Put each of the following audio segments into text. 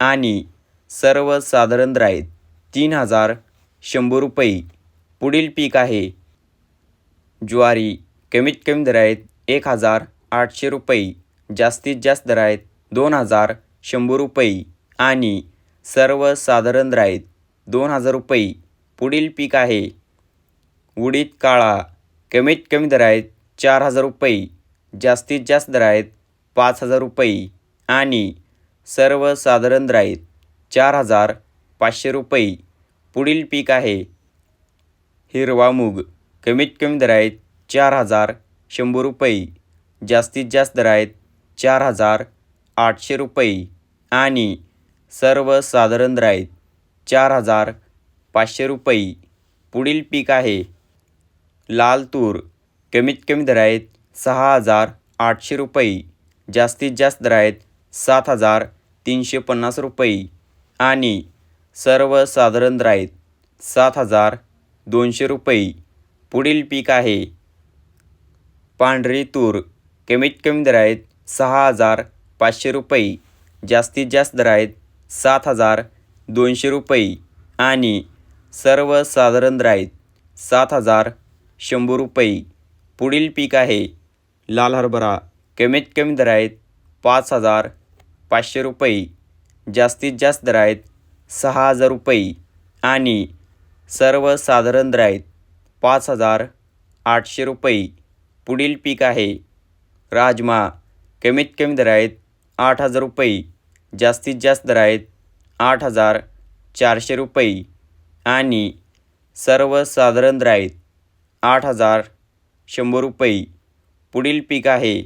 आणि सर्वसाधारण दर तीन हजार शंभर रुपये. पुढील पीक आहे. ज्वारी कमीत कमी दर आहेत एक हजार आठशे रुपये. जास्तीत जास्त दर आहेत दोन हजार शंभर रुपये. आणि सर्वसाधारण दर दोन हजार रुपये. पुढील पीक आहे. उडीद काळा कमीत कमी दर आहेत चार हजार रुपये. जास्तीत जास्त दर आहेत पाच हजार रुपये. आणि सर्वसाधारण राहीत चार हजार पाचशे रुपये. पुढील पीक आहे हिरवा मूग कमीत कमी दर आहेत चार हजार शंभर रुपये. जास्तीत जास्त दर आहेत चार हजार आठशे रुपये. आणि सर्वसाधारण दर आहेत चार हजार पाचशे रुपये. पुढील पीक आहे लाल तूर कमीत कमी दर आहेत सहा हजार आठशे रुपये. जास्तीत जास्त दर आहेत सात हजार तीनशे पन्नास रुपये आणि सर्वसाधारण राईत सात हजार दोनशे रुपये. पुढील पीक आहे. पांढरी तूर कमीत कमी दर आहेत सहा हजार पाचशे रुपये जास्तीत जास्त दर आहेत सात हजार दोनशे रुपये आणि सर्वसाधारण राईत सात हजार शंभर रुपये. पुढील पीक आहे. लाल हरभरा कमीत कमी दर आहेत पाच हजार पाचशे रुपये जास्तीत जास्त दर आहेत सहा हजार रुपये आणि सर्वसाधारण दर आहेत पाच हजार आठशे रुपये. पुढील पीक आहे राजमा कमीत कमी दर आहेत आठ हजार रुपये जास्तीत जास्त दर आहेत आठ हजार चारशे रुपये आणि सर्वसाधारण दर आहेत आठ हजार शंभर रुपये. पुढील पीक आहे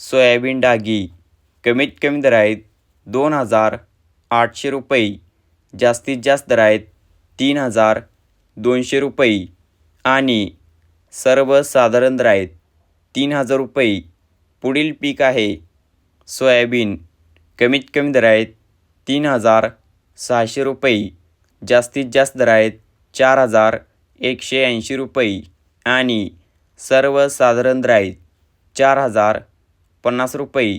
सोयाबीन डागी. कमीत कमी दर आहेत दोन हजार आठशे रुपये जास्तीत जास्त दर आहेत तीन हजार दोनशे रुपये आणि सर्वसाधारण दर आहेत तीन हजार रुपये. पुढील पीक आहे सोयाबीन. कमीत कमी दर आहेत तीन हजार सहाशे रुपये जास्तीत जास्त दर आहेत चार हजार एकशे ऐंशी रुपये आणि सर्वसाधारण दर आहेत चार हजार पन्नास रुपये.